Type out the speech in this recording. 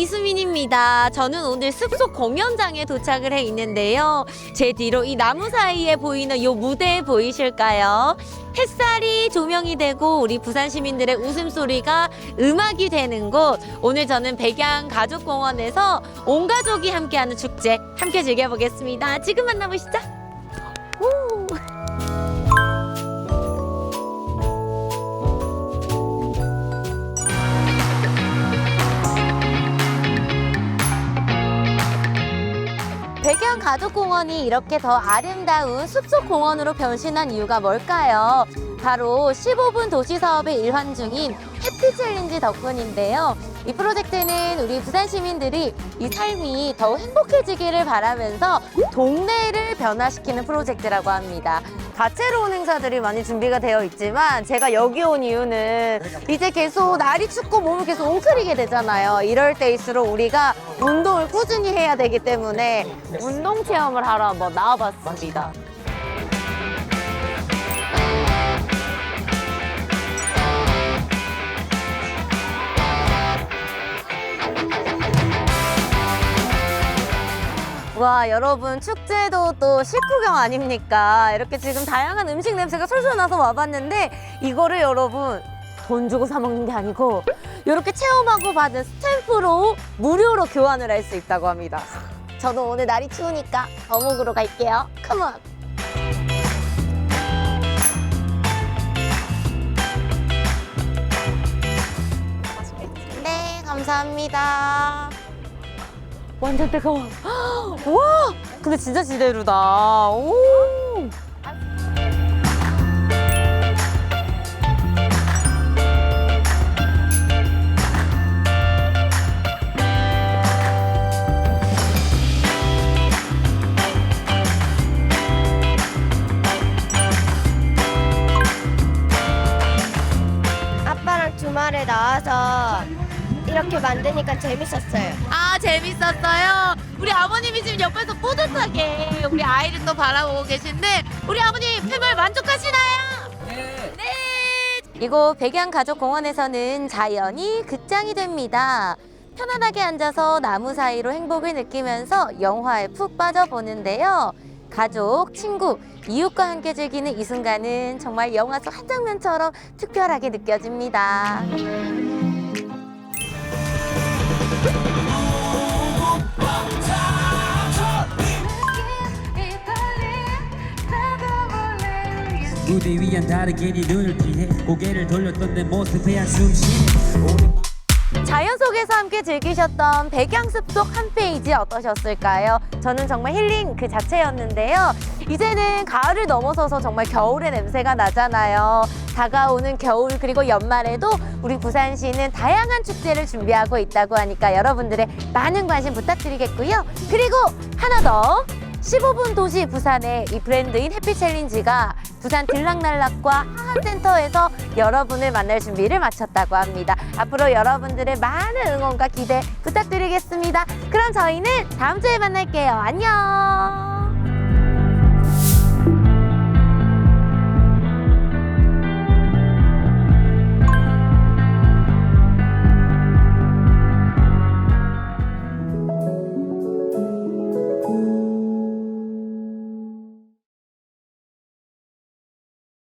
이수민입니다. 저는 오늘 숲속 공연장에 도착을 해 있는데요. 제 뒤로 이 나무 사이에 보이는 이 무대 보이실까요? 햇살이 조명이 되고 우리 부산 시민들의 웃음소리가 음악이 되는 곳. 오늘 저는 백양 가족공원에서 온 가족이 함께하는 축제 함께 즐겨보겠습니다. 지금 만나보시죠. 가족공원이 이렇게 더 아름다운 숲속 공원으로 변신한 이유가 뭘까요? 바로 15분 도시 사업의 일환 중인 해피 챌린지 덕분인데요. 이 프로젝트는 우리 부산 시민들이 이 삶이 더욱 행복해지기를 바라면서 동네를 변화시키는 프로젝트라고 합니다. 다채로운 행사들이 많이 준비가 되어 있지만 제가 여기 온 이유는 이제 계속 날이 춥고 몸을 계속 웅크리게 되잖아요. 이럴 때일수록 우리가 운동을 꾸준히 해야 되기 때문에 운동 체험을 하러 한번 나와봤습니다. 와 여러분 축제도 또 식후경 아닙니까? 이렇게 지금 다양한 음식 냄새가 솔솔 나서 와봤는데 이거를 여러분 돈 주고 사 먹는 게 아니고 이렇게 체험하고 받은 스탬프로 무료로 교환을 할 수 있다고 합니다. 저도 오늘 날이 추우니까 어묵으로 갈게요. 컴온. 네, 감사합니다. 완전 뜨거워. 와, 근데 진짜 지대로다. 오. 아빠랑 주말에 나와서 이렇게 만드니까 재밌었어요. 아, 재밌었어요. 우리 아버님이 지금 옆에서 뿌듯하게 우리 아이를 또 바라보고 계신데, 우리 아버님 폐물 만족하시나요? 네. 이곳 백양가족공원에서는 자연이 극장이 됩니다. 편안하게 앉아서 나무 사이로 행복을 느끼면서 영화에 푹 빠져보는데요. 가족, 친구, 이웃과 함께 즐기는 이 순간은 정말 영화 속 한 장면처럼 특별하게 느껴집니다. 무대 위한 다르게 네 눈을 피해 고개를 돌렸던 내 모습에 한숨 자연 속에서 함께 즐기셨던 백양숲 속 한 페이지 어떠셨을까요? 저는 정말 힐링 그 자체였는데요. 이제는 가을을 넘어서서 정말 겨울의 냄새가 나잖아요. 다가오는 겨울 그리고 연말에도 우리 부산시는 다양한 축제를 준비하고 있다고 하니까 여러분들의 많은 관심 부탁드리겠고요. 그리고 하나 더 15분 도시 부산의 이 브랜드인 해피 챌린지가 부산 들락날락과 하한센터에서 여러분을 만날 준비를 마쳤다고 합니다. 앞으로 여러분들의 많은 응원과 기대 부탁드리겠습니다. 그럼 저희는 다음 주에 만날게요. 안녕!